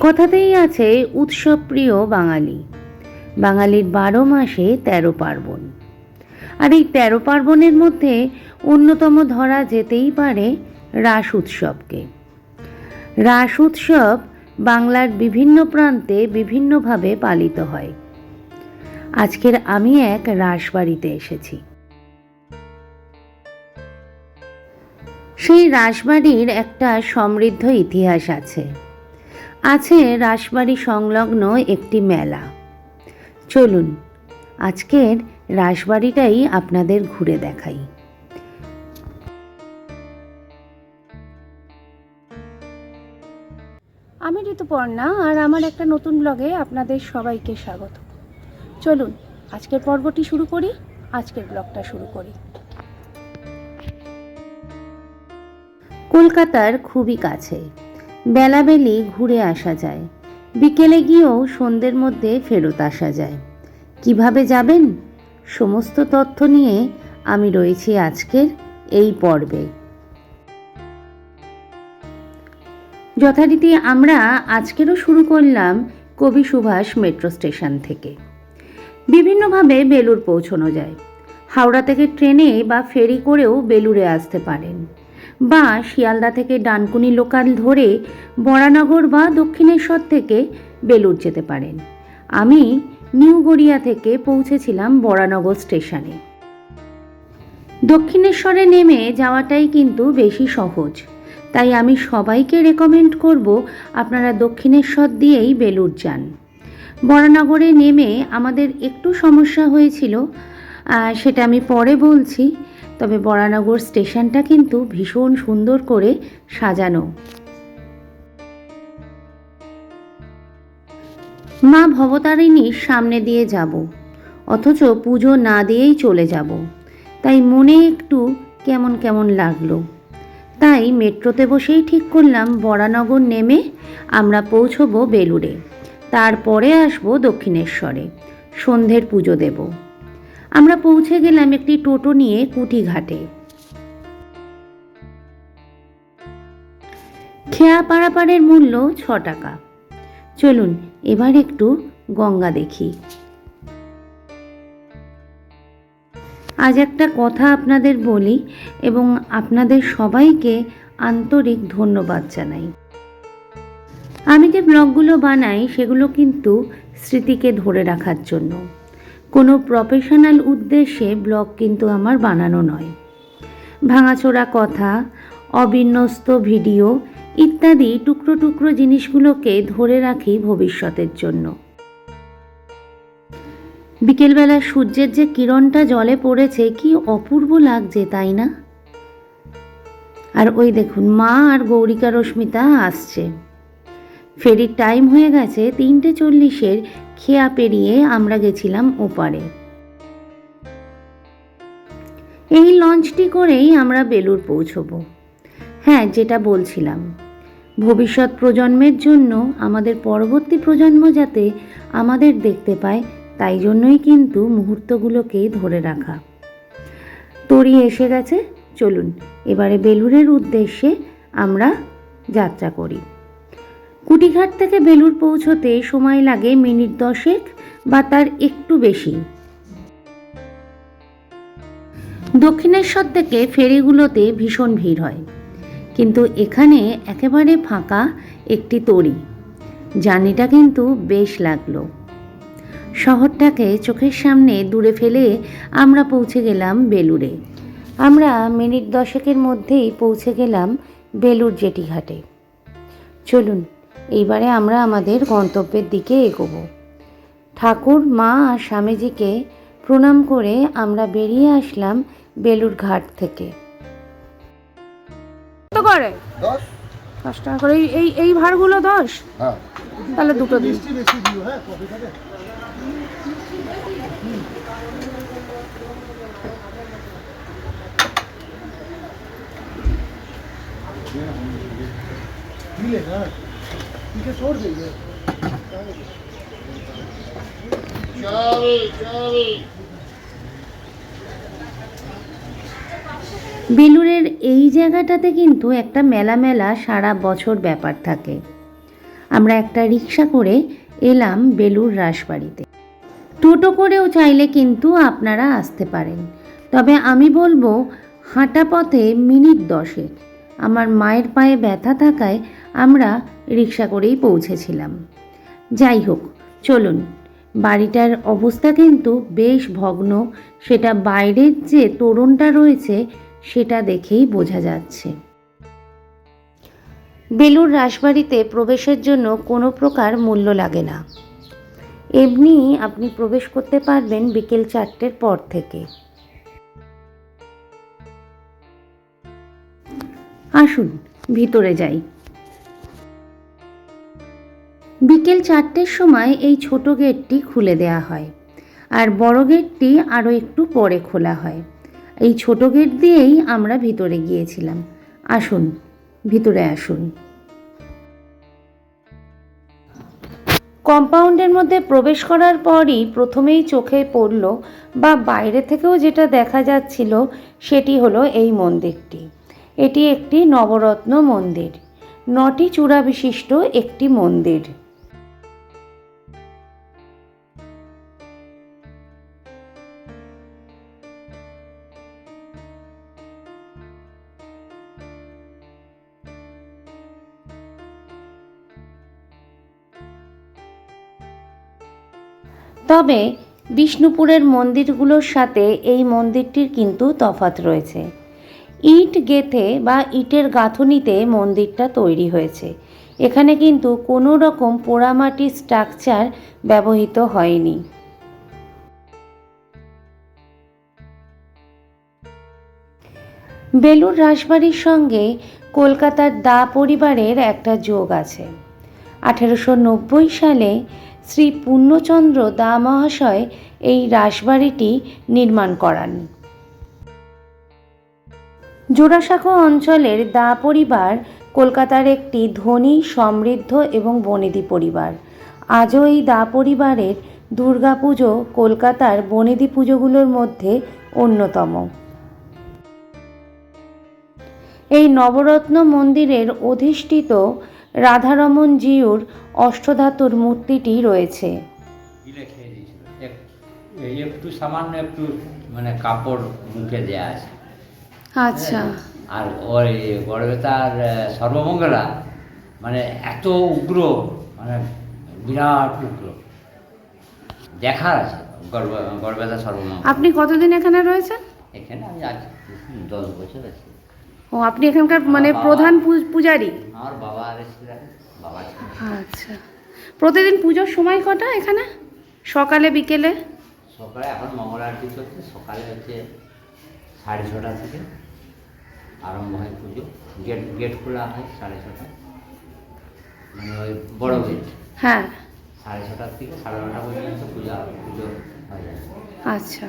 কথাতেই আছে, উৎসব প্রিয় বাঙালি। বাঙালির বারো মাসে তেরো পার্বণ। আর এই তেরো পার্বণের মধ্যে অন্যতম ধরা যেতেই পারে রাস উৎসবকে। রাস উৎসব বাংলার বিভিন্ন প্রান্তে বিভিন্নভাবে পালিত হয়। আজকের আমি এক রাসবাড়িতে এসেছি। সেই রাসবাড়ির একটা সমৃদ্ধ ইতিহাস আছে। আছে রাসবাড়ি সংলগ্ন একটি মেলা। চলুন আজকের রাসবাড়িটাই আপনাদের ঘুরে দেখাই। আমি ঋতুপর্ণা আর আমার একটা নতুন ব্লগে আপনাদের সবাইকে স্বাগত। চলুন আজকের পর্বটি শুরু করি আজকের ব্লগটা শুরু করি। কলকাতার খুবই কাছে। বেলাবেলি ঘুরে আসা যায়। বিকেলে গিয়েও সন্ধ্যের মধ্যে ফেরত আসা যায়। কীভাবে যাবেন? সমস্ত তথ্য নিয়ে আমি রয়েছি আজকের এই পর্বে। যথারীতি আমরা আজকেরও শুরু করলাম কবি সুভাষ মেট্রো স্টেশন থেকে। বিভিন্নভাবে বেলুর পৌঁছানো যায়। হাওড়া থেকে ট্রেনে বা ফেরি করেও বেলুরে আসতে পারেন। বা শিয়ালদা থেকে ডানকুনি লোকাল ধরে বরানগর বা দক্ষিণেশ্বর থেকে বেলুর যেতে পারেন। আমি নিউ গড়িয়া থেকে পৌঁছেছিলাম বরানগর স্টেশনে। দক্ষিণেশ্বরে নেমে যাওয়াটাই কিন্তু বেশি সহজ। তাই আমি সবাইকে রেকমেন্ড করব আপনারা দক্ষিণেশ্বর দিয়েই বেলুর যান। বরানগরে নেমে আমাদের একটু সমস্যা হয়েছিল সেটা আমি পরে বলছি। তবে বরানগর স্টেশনটা কিন্তু ভীষণ সুন্দর করে সাজানো। মা ভবতারিণীর সামনে দিয়ে যাব, অথচ পুজো না দিয়েই চলে যাব। তাই মনে একটু কেমন কেমন লাগল। তাই মেট্রোতে বসেই ঠিক করলাম, বরানগর নেমে আমরা পৌঁছবো বেলুড়ে। তারপরে আসব দক্ষিণেশ্বরে। সন্ধ্যের পুজো দেব। আমরা পৌঁছে গেলাম একটি টোটো নিয়ে কুটিঘাটে। খেয়া পাড়াপাড়ের মূল্য ছ টাকা। চলুন, এবার একটু গঙ্গা দেখি। আজ একটা কথা আপনাদের বলি এবং আপনাদের সবাইকে আন্তরিক ধন্যবাদ জানাই। আমি যে ব্লগগুলো বানাই, সেগুলো কিন্তু স্মৃতিকে ধরে রাখার জন্য। প্রফেশনাল উদ্দেশ্যে ব্লগ কিন্তু আমার বানানো নয়। ভাঙাচোরা কথা, অবিন্যস্ত ভিডিও ইত্যাদি টুকরো টুকরো জিনিসগুলোকে ধরে রাখি ভবিষ্যতের জন্য। বিকেলবেলা সূর্যের যে কিরণটা জলে পড়েছে, কি অপূর্ব লাগছে, তাই না? আর ওই দেখুন, মা আর গৌরিকা রশ্মিতা আসছে। ফেরির টাইম হয়ে গেছে তিনটে চল্লিশের খেয়া পেরিয়ে আমরা গেছিলাম ওপারে। এই লঞ্চটি করেই আমরা বেলুর পৌঁছবো। হ্যাঁ যেটা বলছিলাম। ভবিষ্যৎ প্রজন্মের জন্য, আমাদের পরবর্তী প্রজন্ম যাতে আমাদের দেখতে পায়, তাই জন্যই কিন্তু মুহূর্তগুলোকে ধরে রাখা। তরি এসে গেছে, চলুন, এবারে বেলুরের উদ্দেশ্যে আমরা যাত্রা করি। কুটিঘাট থেকে বেলুর পৌঁছতে সময় লাগে মিনিট দশেক বা তার একটু বেশি। দক্ষিণেশ্বর থেকে ফেরিগুলোতে ভীষণ ভিড় হয়। কিন্তু এখানে একেবারে ফাঁকা একটি তরি জার্নিটা কিন্তু বেশ লাগল। শহরটাকে চোখের সামনে দূরে ফেলে আমরা পৌঁছে গেলাম বেলুড়ে। আমরা মিনিট দশেকের মধ্যেই পৌঁছে গেলাম বেলুর জেটি ঘাটে চলুন এইবারে আমরা আমাদের গন্তব্যের দিকে এগোবো। ঠাকুর মা আর স্বামীজিকে প্রণাম করে আমরা বেরিয়ে আসলাম বেলুর ঘাট থেকে। কত করে? দশ। টাকা করে। এই- এই এই ভাড়গুলো দশ? হ্যাঁ। তাহলে দুটো দিন। মিষ্টি বেলুরের এই জায়গাটাতে কিন্তু একটা মেলা মেলা সারা বছর ব্যাপার থাকে। আমরা একটা রিক্সা করে এলাম বেলুর রাসবাড়িতে। টোটো করেও চাইলে কিন্তু আপনারা আসতে পারেন। তবে আমি বলব, হাঁটা পথে মিনিট দশেক। আমার মায়ের পায়ে ব্যথা থাকায় আমরা রিক্সা করেই পৌঁছেছিলাম। যাই হোক, চলুন। বাড়িটার অবস্থা কিন্তু বেশ ভগ্ন। সেটা বাইরের যে তোরণটা রয়েছে, সেটা দেখেই বোঝা যাচ্ছে। বেলুর রাসবাড়িতে প্রবেশের জন্য কোনো প্রকার মূল্য লাগে না। এমনি আপনি প্রবেশ করতে পারবেন বিকেল চারটের পর থেকে। আসুন, ভিতরে যাই। বিকেল চারটের সময় এই ছোট গেটটি খুলে দেয়া হয় আর বড় গেটটি আরও একটু পরে খোলা হয়। এই ছোট গেট দিয়েই আমরা ভিতরে গিয়েছিলাম। আসুন, ভিতরে আসুন। কম্পাউন্ডের মধ্যে প্রবেশ করার পরই প্রথমেই চোখে পড়ল বা বাইরে থেকেও যেটা দেখা যাচ্ছিল সেটি হলো এই মন্দিরটি। এটি একটি নবরত্ন মন্দির। নটি চূড়া বিশিষ্ট একটি মন্দির। তবে বিষ্ণুপুরের মন্দিরগুলোর সাথে এই মন্দিরটির কিন্তু তফাৎ রয়েছে। ইট গেথে বা ইটের গাঁথনিতে মন্দিরটা তৈরি হয়েছে। এখানে কিন্তু কোনো রকম পোড়ামাটির স্ট্রাকচার ব্যবহৃত হয়নি। বেলুর রাসবাড়ির সঙ্গে কলকাতার দা পরিবারের একটা যোগ আছে। আঠেরোশো নব্বই সালে শ্রী পূর্ণচন্দ্র দা মহাশয় এই রাসবাড়িটি নির্মাণ করান। জোড়াসাঁকো অঞ্চলের দা পরিবার কলকাতার একটি ধনী, সমৃদ্ধ এবং বনেদি পরিবার। আজও এই দা পরিবারের দুর্গাপুজো কলকাতার বনেদি পুজোগুলোর মধ্যে অন্যতম। এই নবরত্ন মন্দিরের অধিষ্ঠিত রাধারমন জিউর অষ্টধাতুর মূর্তিটি রয়েছে। একটু সামান্য একটু মানে কাপড় মুখে দেয়া আছে। আচ্ছা। আর ওই গড়বেতার সর্বমঙ্গলা মানে এত উগ্র মানে বিরাট উগ্র। দেখার আছে গড়- গড়বেতা সর্বমঙ্গলা। আপনি কতদিন এখানে রয়েছেন? এখানে আমি আছি দশ বছর আছি। ও আপনি এখানকার মানে প্রধান পূজারী? আমার বাবা বাবা আচ্ছা। প্রতিদিন পুজোর সময় কটা এখানে? সকালে বিকেলে? সকালে এখন মঙ্গল আরতি চলছে সকালে হচ্ছে সাড়ে ছটা থেকে আরম্ভ হয় পুজো। গেট গেট খোলা হয় সাড়ে ছটায় মানে ওই বড় গেট। হ্যাঁ। সাড়ে ছটার থেকে সাড়ে নটা পর্যন্ত পূজা পুজো হয়ে যায়। আচ্ছা।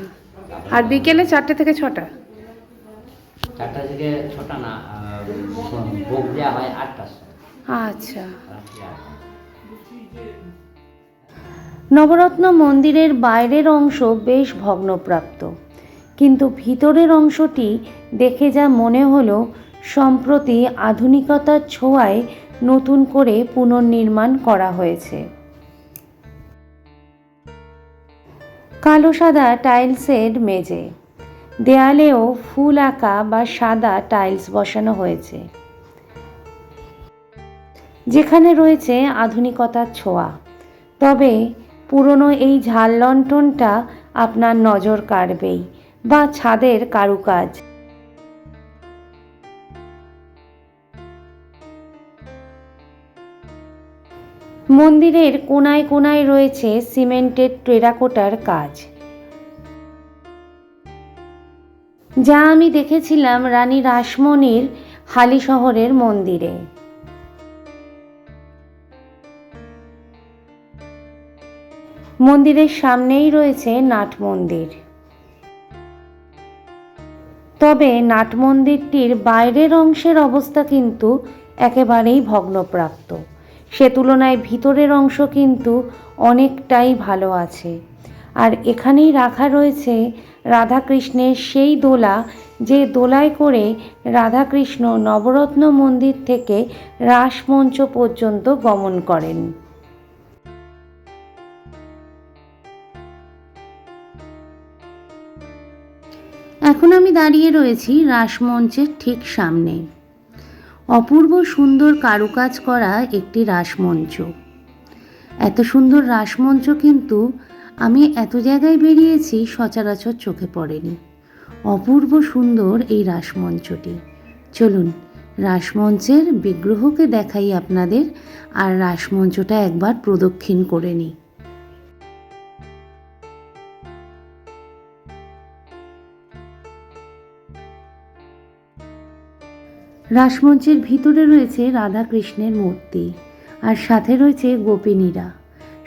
আর বিকেলে চারটে থেকে ছটা? চারটা থেকে ছটা না আচ্ছা। নবরত্ন মন্দিরের বাইরের অংশ বেশ ভগ্নপ্রাপ্ত, কিন্তু ভিতরের অংশটি দেখে যা মনে হলো, সম্প্রতি আধুনিকতার ছোঁয়ায় নতুন করে পুনর্নির্মাণ করা হয়েছে। কালো সাদা টাইলসের মেঝে। দেয়ালেও ফুল আঁকা বা সাদা টাইলস বসানো হয়েছে। যেখানে রয়েছে আধুনিকতার ছোঁয়া। তবে পুরনো এই ঝাল লণ্ঠনটা আপনার নজর কাড়বেই বা ছাদের কারুকাজ। মন্দিরের কোনায় কোনায় রয়েছে সিমেন্টের টেরাকোটার কাজ। যা আমি দেখেছিলাম রানী রাসমণির হালি শহরের মন্দিরে। মন্দিরের সামনেই রয়েছে নাট মন্দির। তবে নাট মন্দিরটির বাইরের অংশের অবস্থা কিন্তু একেবারেই ভগ্নপ্রাপ্ত। সে তুলনায় ভিতরের অংশ কিন্তু অনেকটাই ভালো আছে। আর এখানেই রাখা রয়েছে রাধাকৃষ্ণের সেই দোলা যে দোলায় করে রাধাকৃষ্ণ নবরত্ন মন্দির থেকে রাসমঞ্চ পর্যন্ত গমন করেন। এখন আমি দাঁড়িয়ে রয়েছি রাসমঞ্চের ঠিক সামনে। অপূর্ব সুন্দর কারুকাজ করা একটি রাসমঞ্চ। এত সুন্দর রাসমঞ্চ কিন্তু আমি এত জায়গায় বেরিয়েছি সচরাচর চোখে পড়েনি। অপূর্ব সুন্দর এই রাসমঞ্চটি। চলুন, রাসমঞ্চের বিগ্রহকে দেখাই আপনাদের আর রাসমঞ্চটা একবার প্রদক্ষিণ করে নিই। রাসমঞ্চের ভিতরে রয়েছে রাধাকৃষ্ণের মূর্তি আর সাথে রয়েছে গোপিনীরা।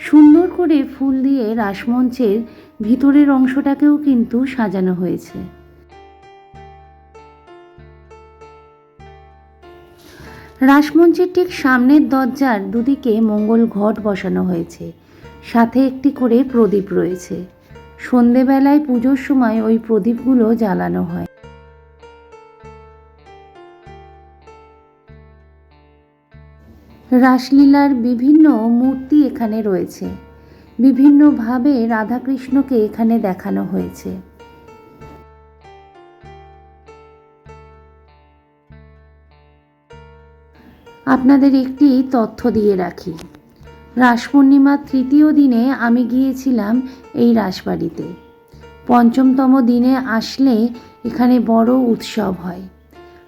সুন্দর করে ফুল দিয়ে রাসমঞ্চের ভিতরের অংশটাকেও কিন্তু সাজানো হয়েছে। রাসমঞ্চের ঠিক সামনের দরজার দুদিকে মঙ্গল ঘট বসানো হয়েছে। সাথে একটি করে প্রদীপ রয়েছে। সন্ধেবেলায় পুজোর সময় ওই প্রদীপগুলো জ্বালানো হয়। রাসলীলার বিভিন্ন মূর্তি এখানে রয়েছে। বিভিন্নভাবে রাধাকৃষ্ণকে এখানে দেখানো হয়েছে। আপনাদের একটি তথ্য দিয়ে রাখি। রাস পূর্ণিমার তৃতীয় দিনে আমি গিয়েছিলাম এই রাসবাড়িতে। পঞ্চমতম দিনে আসলে এখানে বড় উৎসব হয়।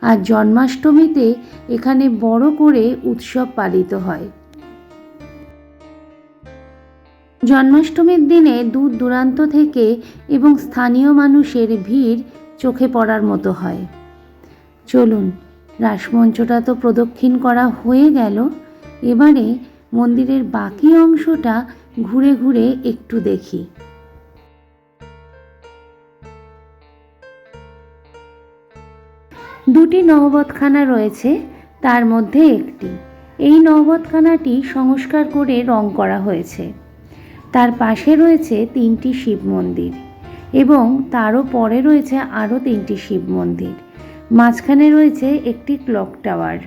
আর জন্মাষ্টমীতে এখানে বড় করে উৎসব পালিত হয়। জন্মাষ্টমীর দিনে দূর দূরান্ত থেকে এবং স্থানীয় মানুষের ভিড় চোখে পড়ার মতো হয়। চলুন, রাসমঞ্চটা তো প্রদক্ষিণ করা হয়ে গেল। এবারে মন্দিরের বাকি অংশটা ঘুরে ঘুরে একটু দেখি। দুটি নহবতখানা রয়েছে, তার মধ্যে একটি। এই নহবতখানাটি সংস্কার করে রং করা হয়েছে। তার পাশে রয়েছে তিনটি শিব মন্দির এবং তারও পরে রয়েছে আরও তিনটি শিব মন্দির। মাঝখানে রয়েছে একটি ক্লক টাওয়ার।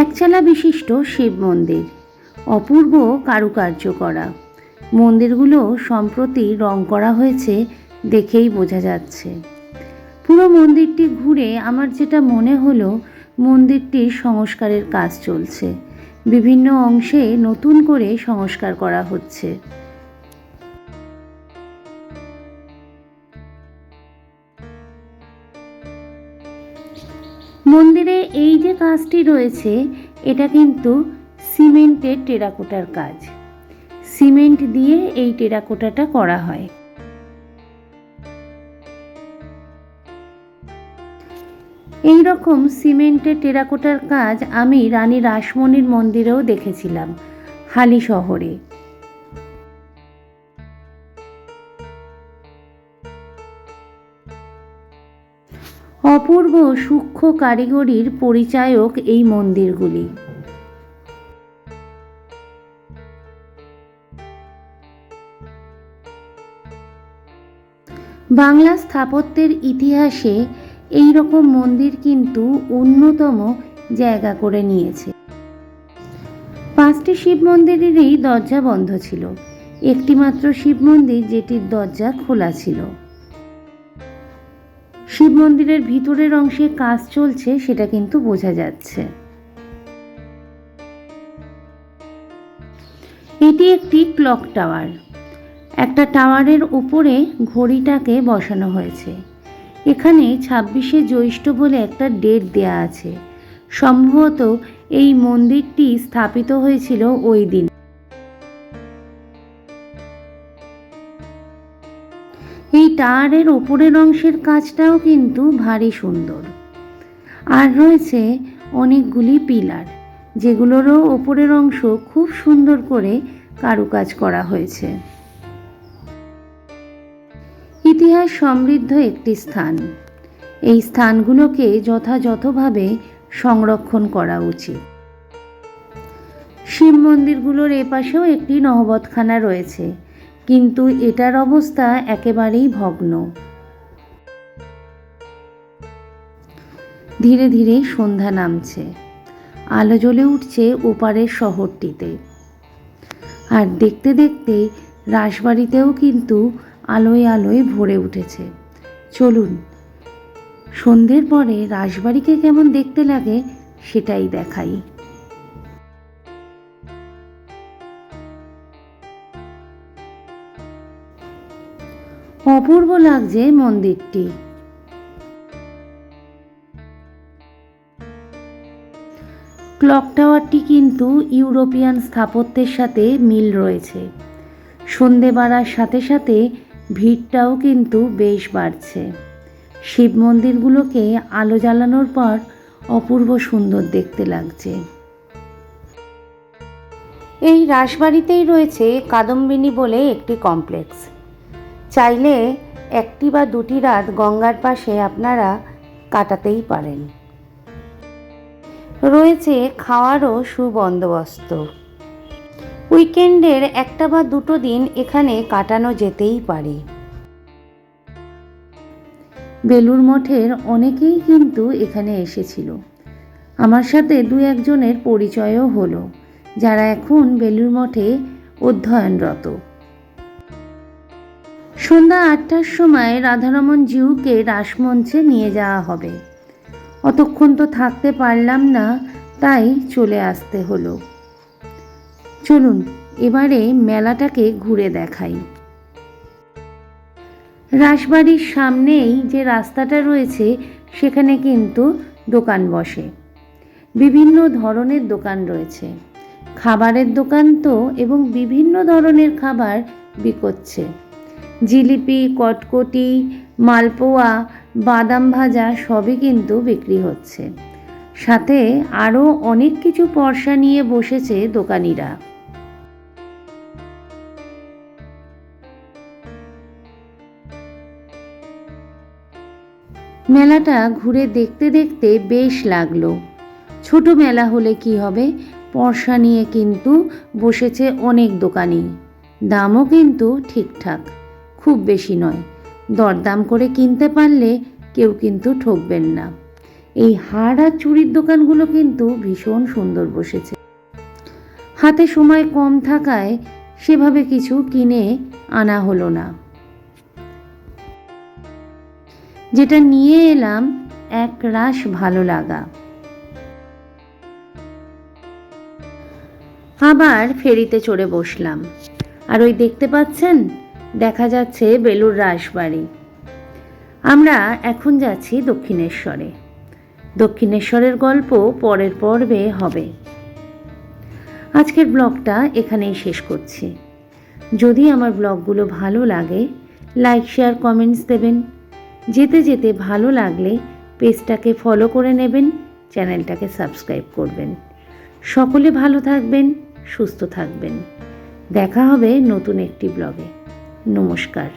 একচালা বিশিষ্ট শিব মন্দির, অপূর্ব কারুকার্য করা। মন্দিরগুলো সম্প্রতি রং করা হয়েছে দেখেই বোঝা যাচ্ছে। পুরো মন্দিরটি ঘুরে আমার যেটা মনে হলো, মন্দিরটির সংস্কারের কাজ চলছে। বিভিন্ন অংশে নতুন করে সংস্কার করা হচ্ছে। মন্দিরে এই যে কাজটি রয়েছে, এটা কিন্তু সিমেন্টের টেরাকোটার কাজ। সিমেন্ট দিয়ে এই টেরাকোটাটা করা হয়। এই রকম সিমেন্টের টেরাকোটার কাজ আমি রানী রাসমণির মন্দিরেও দেখেছিলাম, হালি শহরে। অপূর্ব সূক্ষ্ম কারিগরির পরিচায়ক এই মন্দিরগুলি। বাংলা স্থাপত্যের ইতিহাসে এই রকম মন্দির কিন্তু অন্যতম জায়গা করে নিয়েছে। পাঁচটি শিব মন্দিরেরই দরজা বন্ধ ছিল। একটিমাত্র শিব মন্দির যেটির দরজা খোলা ছিল। শিব মন্দিরের ভিতরের অংশে কাজ চলছে সেটা কিন্তু বোঝা যাচ্ছে। এটি একটি ক্লক টাওয়ার। একটা টাওয়ারের উপরে ঘড়িটাকে বসানো হয়েছে। এখানে ছাব্বিশে জ্যৈষ্ঠ বলে একটা ডেট দেয়া আছে। সম্ভবত এই মন্দিরটি স্থাপিত হয়েছিল ওই দিন। এই টাওয়ারের ওপরের অংশের কাজটাও কিন্তু ভারী সুন্দর। আর রয়েছে অনেকগুলি পিলার, যেগুলোরও ওপরের অংশ খুব সুন্দর করে কারুকাজ করা হয়েছে। ইতিহাস সমৃদ্ধ একটি স্থান। এই স্থানগুলোকে যথাযথভাবে সংরক্ষণ করা উচিত। শিব মন্দিরগুলোর এপাশেও একটি নহবতখানা রয়েছে, কিন্তু এটার অবস্থা একেবারেই ভগ্ন। ধীরে ধীরে সন্ধ্যা নামছে, আলো জ্বলে উঠছে ওপারের শহরটিতে। আর দেখতে দেখতে রাসবাড়িতেও কিন্তু আলোয় আলোয় ভরে উঠেছে। চলুন, সন্ধ্যের পরে রাসবাড়িকে কেমন দেখতে লাগে সেটাই দেখাই। অপূর্ব লাগছে মন্দিরটি। ক্লক টাওয়ারটি কিন্তু ইউরোপিয়ান স্থাপত্যের সাথে মিল রয়েছে। সন্ধে বাড়ার সাথে সাথে ভিড়টাও কিন্তু বেশ বাড়ছে। শিব মন্দিরগুলোকে আলো জ্বালানোর পর অপূর্ব সুন্দর দেখতে লাগছে। এই রাসবাড়িতেই রয়েছে কাদম্বিনী বলে একটি কমপ্লেক্স। চাইলে একটি বা দুটি রাত গঙ্গার পাশে আপনারা কাটাতেই পারেন। রয়েছে খাওয়ারও সুবন্দোবস্ত। উইকেন্ডের একটা বা দুটো দিন এখানে কাটানো যেতেই পারে। বেলুর মঠের অনেকেই কিন্তু এখানে এসেছিল। আমার সাথে দু একজনের পরিচয়ও হলো, যারা এখন বেলুর মঠে অধ্যয়নরত। সন্ধ্যা আটটার সময় রাধারমন জিউকে রাসমঞ্চে নিয়ে যাওয়া হবে। অতক্ষণ তো থাকতে পারলাম না, তাই চলে আসতে হলো। চলুন, এবারে মেলাটাকে ঘুরে দেখাই। রাসবাড়ির সামনেই যে রাস্তাটা রয়েছে, সেখানে কিন্তু দোকান বসে। বিভিন্ন ধরনের দোকান রয়েছে। খাবারের দোকান তো এবং বিভিন্ন ধরনের খাবার বিকোচ্ছে। জিলিপি, কটকটি, মালপোয়া, বাদাম ভাজা সবই কিন্তু বিক্রি হচ্ছে। সাথে আরও অনেক কিছু পরসা নিয়ে বসেছে দোকানিরা। মেলাটা ঘুরে দেখতে দেখতে বেশ লাগল। ছোট মেলা হলে কি হবে? পরসা নিয়ে কিন্তু বসেছে অনেক দোকানি। দামও কিন্তু ঠিকঠাক, খুব বেশি নয়। দরদাম করে কিনতে পারলে কেউ কিন্তু ঠকবেন না। এই হাড় আর চুড়ির দোকানগুলো কিন্তু ভীষণ সুন্দর বসেছে। হাতে সময় কম থাকায় সেভাবে কিছু কিনে আনা হলো না। যেটা নিয়ে এলাম এক রাশ ভালো লাগা। আবার ফেরিতে চড়ে বসলাম। আর ওই দেখতে পাচ্ছেন? দেখা যাচ্ছে বেলুর রাসবাড়ি। আমরা এখন যাচ্ছি দক্ষিণেশ্বরে। দক্ষিণেশ্বরের গল্প পরের পর্বে হবে। আজকের ব্লগটা এখানেই শেষ করছি। যদি আমার ব্লগগুলো ভালো লাগে, লাইক, শেয়ার, কমেন্টস দেবেন। যেতে যেতে ভালো লাগলে পেজটাকে ফলো করে নেবেন, চ্যানেলটাকে সাবস্ক্রাইব করবেন। সকলে ভালো থাকবেন, সুস্থ থাকবেন। দেখা হবে নতুন একটি ব্লগে নমস্কার।